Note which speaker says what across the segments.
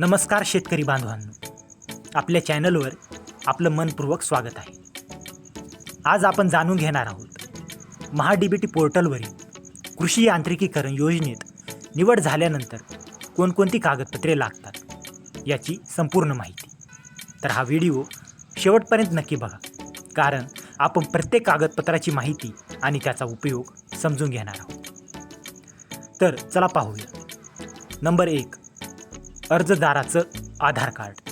Speaker 1: नमस्कार शेतकरी बांधवांनो. आपल्या चॅनलवर आपलं मनपूर्वक स्वागत आहे. आज आपण जाणून घेणार आहोत महाडीबीटी बी टी पोर्टलवरील कृषी यांत्रिकीकरण योजनेत निवड झाल्यानंतर कोणकोणती कागदपत्रे लागतात याची संपूर्ण माहिती. तर हा व्हिडिओ शेवटपर्यंत नक्की बघा कारण आपण प्रत्येक कागदपत्राची माहिती आणि त्याचा उपयोग समजून घेणार आहोत. तर चला पाहूया. नंबर एक अर्जदाराचं आधार कार्ड.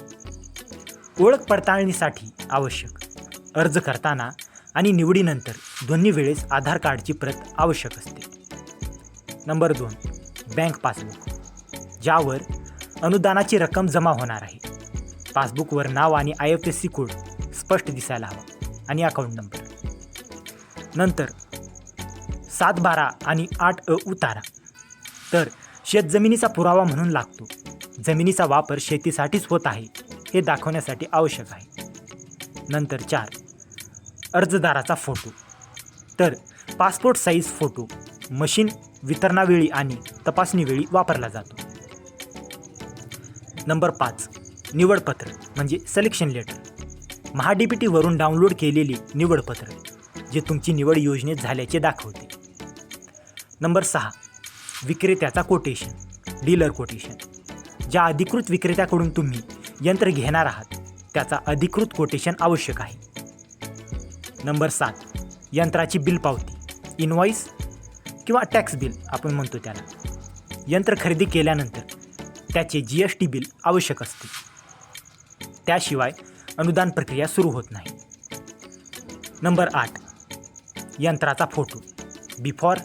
Speaker 1: ओळख पडताळणीसाठी आवश्यक. अर्ज करताना आणि निवडीनंतर दोन्ही वेळेस आधार कार्डची प्रत आवश्यक असते. नंबर दोन बँक पासबुक ज्यावर अनुदानाची रक्कम जमा होणार आहे. पासबुकवर नाव आणि I F S C code स्पष्ट दिसायला हवा आणि अकाउंट नंबर. नंतर सात बारा आणि आठ अ उतारा. तर शेतजमिनीचा पुरावा म्हणून लागतो. जमिनीचा वापर शेतीसाठीच होत आहे हे दाखवण्यासाठी आवश्यक आहे. नंतर चार अर्जदाराचा फोटो. तर पासपोर्ट साईज फोटो मशीन वितरणावेळी आणि तपासणीवेळी वापरला जातो. नंबर पाच निवडपत्र म्हणजे सिलेक्शन लेटर महा डाउनलोड केलेली निवडपत्र जे तुमची निवड योजनेत झाल्याचे दाखवते. नंबर सहा विक्रेत्याचा कोटेशन डीलर कोटेशन. ज्या अधिकृत विक्रेत्याकडून तुम्ही यंत्र घेणार आहात त्याचा अधिकृत कोटेशन आवश्यक आहे. नंबर सात यंत्राची बिल पावती इनव्हॉइस किंवा टॅक्स बिल आपण म्हणतो त्याला. यंत्र खरेदी केल्यानंतर त्याचे जी एस टी बिल आवश्यक असते. त्याशिवाय अनुदान प्रक्रिया सुरू होत नाही. नंबर आठ यंत्राचा फोटो बिफॉर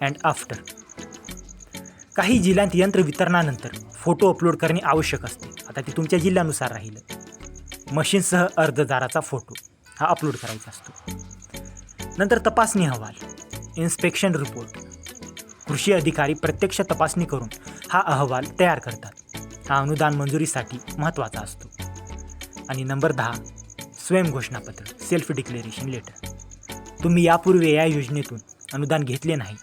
Speaker 1: अँड आफ्टर काही जिल्ह्यात यंत्र वितरणानंतर फोटो अपलोड करणे आवश्यक असते. आता ते तुमच्या जिल्ह्यानुसार राहिलं. मशीनसह अर्जदाराचा फोटो हा अपलोड करायचा असतो. नंतर तपासणी अहवाल इन्स्पेक्शन रिपोर्ट. कृषी अधिकारी प्रत्यक्ष तपासणी करून हा अहवाल तयार करतात. हा अनुदान मंजुरीसाठी महत्त्वाचा असतो. आणि नंबर दहा स्वयंघोषणापत्र सेल्फ डिक्लेरेशन लेटर तुम्ही यापूर्वी या योजनेतून अनुदान घेतले नाही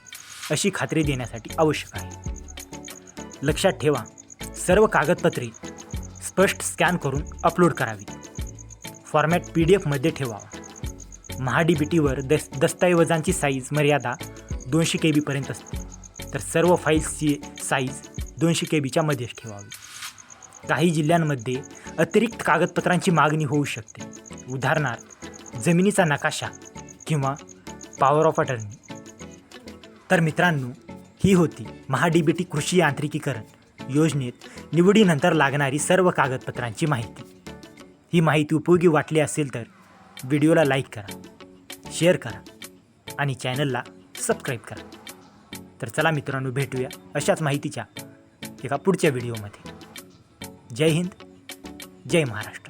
Speaker 1: अशी खात्री देण्यासाठी आवश्यक आहे. लक्षात ठेवा सर्व कागदपत्रे स्पष्ट स्कॅन करून अपलोड करावी. फॉर्मॅट पी डी एफमध्ये ठेवावा. महाडीबीटीवर दस् दस दस्तऐवजांची साईज मर्यादा दोनशे के बीपर्यंत असते. तर सर्व फाईल्सची साईज दोनशे के बीच्या मध्येच ठेवावी. काही जिल्ह्यांमध्ये अतिरिक्त कागदपत्रांची मागणी होऊ शकते. उदाहरणार्थ जमिनीचा नकाशा किंवा पॉवर ऑफ अटर्नी तर मित्रांनो ही होती महाडीबीटी बी टी कृषी यांत्रिकीकरण. योजनेत निवडीनंतर लागणारी सर्व कागदपत्रांची माहिती. ही माहिती उपयोगी वाटली असेल तर व्हिडिओला लाईक करा शेअर करा आणि चॅनलला सबस्क्राईब करा. तर चला मित्रांनो भेटूया अशाच माहितीच्या एका पुढच्या व्हिडिओमध्ये. जय हिंद जय महाराष्ट्र.